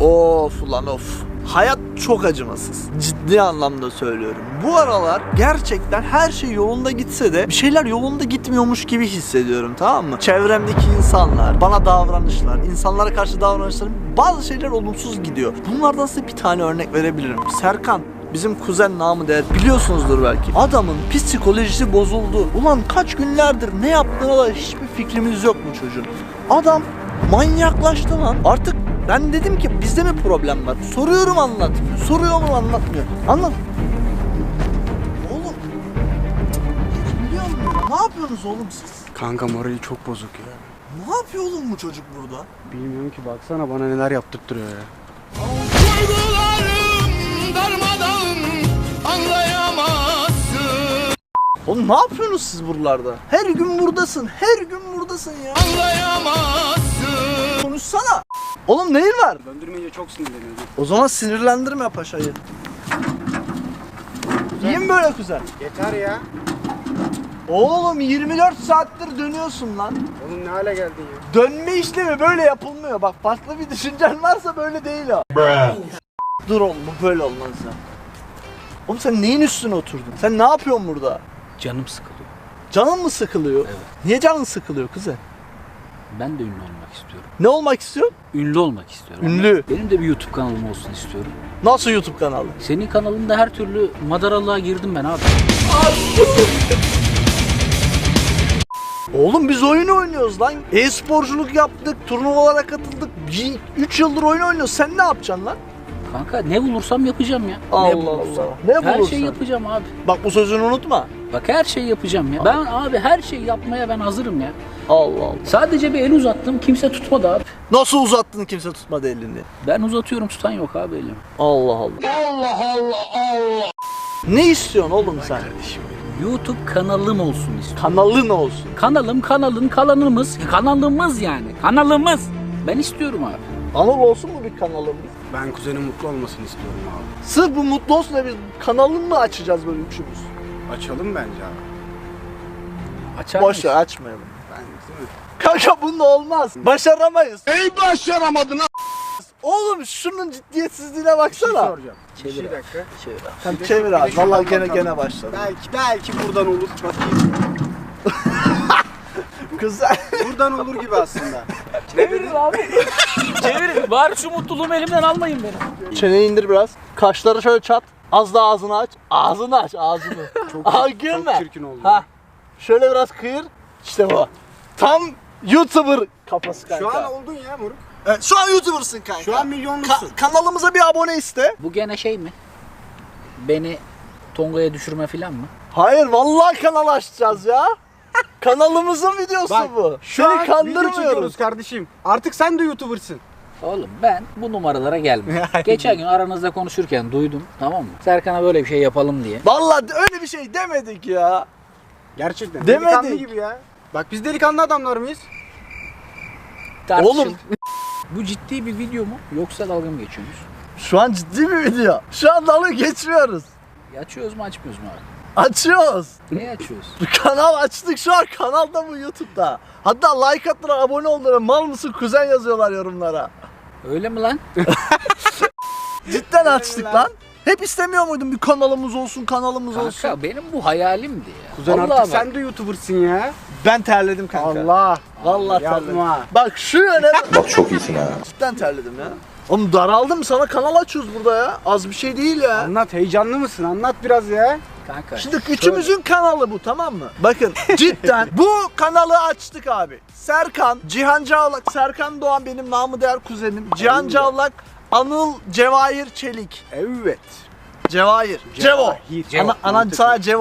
Of ulan of. Hayat çok acımasız. Ciddi anlamda söylüyorum. Bu aralar gerçekten her şey yolunda gitse de bir şeyler yolunda gitmiyormuş gibi hissediyorum tamam mı? Çevremdeki insanlar, bana davranışlar, insanlara karşı davranışlarım bazı şeyler olumsuz gidiyor. Bunlardan size bir tane örnek verebilirim. Serkan Bizim kuzen namı değer biliyorsunuzdur belki. Adamın psikolojisi bozuldu. Ulan kaç günlerdir ne yaptığına da hiçbir fikrimiz yok mu çocuğun? Adam manyaklaştı lan. Artık ben dedim ki bizde mi problem var? Soruyorum anlatmıyor. Soruyorum anlatmıyor. Anlat. Oğlum. Biliyor musun? Ne yapıyorsunuz oğlum siz? Kanka morali çok bozuk ya. Ne yapıyor oğlum bu çocuk burada? Bilmiyorum ki baksana bana neler yaptırtırıyor ya. Duygularım darmadağın anlayamazsın Oğlum ne yapıyorsunuz siz buralarda? Her gün buradasın. Her gün buradasın ya. Anlayamazsın. Oğlum neyin var? Döndürmeyince çok sinirleniyorum. O zaman sinirlendirme paşayı. İyi mi böyle kuzen? Yeter ya. Oğlum 24 saattir dönüyorsun lan. Oğlum ne hale geldin ya? Dönme işlemi böyle yapılmıyor. Bak farklı bir düşüncen varsa böyle değil o. Dur oğlum bu böyle olmaz ya. Oğlum sen neyin üstüne oturdun? Sen ne yapıyorsun burada? Canım sıkılıyor. Canın mı sıkılıyor? Evet. Niye canın sıkılıyor kuzen? Ben de ünlü olmak istiyorum. Ne olmak istiyorsun? Ünlü olmak istiyorum. Ünlü. Benim de bir YouTube kanalım olsun istiyorum. Nasıl YouTube kanalı? Senin kanalında her türlü madaralığa girdim ben abi. Oğlum biz oyun oynuyoruz lan. E-sporculuk yaptık, turnuvalara katıldık. 3 yıldır oyun oynuyoruz. Sen ne yapacaksın lan? Kanka ne bulursam yapacağım ya. Allah ne bulursam. Allah. Ne Her bulursan. şeyi yapacağım abi. Bak bu sözünü unutma. Bak her şeyi yapacağım ya. Ben abi her şeyi yapmaya ben hazırım ya. Allah Allah. Sadece bir el uzattım kimse tutmadı abi. Nasıl uzattın kimse tutmadı elini? Ben uzatıyorum tutan yok abi elimi. Allah Allah. Allah Allah Allah. Ne istiyorsun oğlum sen? YouTube kanalım olsun istiyorum. Kanalın olsun. Kanalım kanalın kanalımız. Kanalımız yani. Kanalımız. Ben istiyorum abi. Anıl olsun mu bir kanalımız? Ben kuzenin mutlu olmasını istiyorum abi. Sırf bu mutlu olsun diye biz kanalını mı açacağız böyle üçümüz? Açalım bence abi. Açar Boş ver açmayalım. Ben değil mi? Kanka bununla olmaz. Başaramayız. Ey başaramadın Oğlum şunun ciddiyetsizliğine Bir şey baksana. soracağım. Çevir bir abi. dakika. Çevir abi. Bir de- çevir abi. Vallahi gene gene başladı. Belki belki buradan olur. Bakayım. Güzel. Buradan olur gibi aslında. Çevirin abi. Bari şu mutluluğumu elimden almayın beni. Çeneyi indir biraz. Kaşları şöyle çat. Az da ağzını aç. Ağzını aç ağzını. Çok, Aa, çok gülme. çirkin oldu. Ha. Şöyle biraz kıyır. İşte bu. Tam YouTuber kafası kanka. Şu an oldun ya moruk. Evet, şu an YouTuber'sın kanka. Şu an Ka- milyonluksun. kanalımıza bir abone iste. Bu gene şey mi? Beni Tonga'ya düşürme falan mı? Hayır vallahi kanal açacağız ya. Kanalımızın videosu Bak, bu. Şu Seni an video kandırmıyoruz. çekiyoruz kardeşim. Artık sen de YouTuber'sın. Oğlum ben bu numaralara gelmem. Geçen gün aranızda konuşurken duydum tamam mı? Serkan'a böyle bir şey yapalım diye. Vallahi öyle bir şey demedik ya. Gerçekten. Demedik. Delikanlı gibi ya. Bak biz delikanlı adamlar mıyız? Tartışın. Oğlum Bu ciddi bir video mu yoksa dalga mı geçiyoruz? şu an ciddi bir video. Şu an dalı geçmiyoruz. Açıyoruz mu açmıyoruz mu abi? Açıyoruz. Niye açıyoruz? Kanal açtık şu an kanalda bu YouTube'da. Hatta like attılar abone oldular. Mal mısın kuzen yazıyorlar yorumlara. Öyle mi lan? Cidden açtık lan. Hep istemiyor muydun bir kanalımız olsun kanalımız olsun? Kanka benim bu hayalimdi ya. Kuzen Vallahi artık bak. sen de YouTuber'sın ya. Ben terledim kanka. Allah. Vallahi terledim. Yapma. Bak şu yöne Bak çok iyisin ha. cidden terledim ya. Oğlum daraldım sana kanal açıyoruz burada ya. Az bir şey değil ya. Anlat heyecanlı mısın? Anlat biraz ya. Kanka. Şimdi üçümüzün kanalı bu tamam mı? Bakın cidden bu kanalı açtık abi. Serkan, Cihan Cavlak, Serkan Doğan benim namı değer kuzenim. Cihan Evet. Cavlak, Anıl Cevahir Çelik. Evet. Cevahir. Cevo. Cevahir. Ana, anan sana Cevo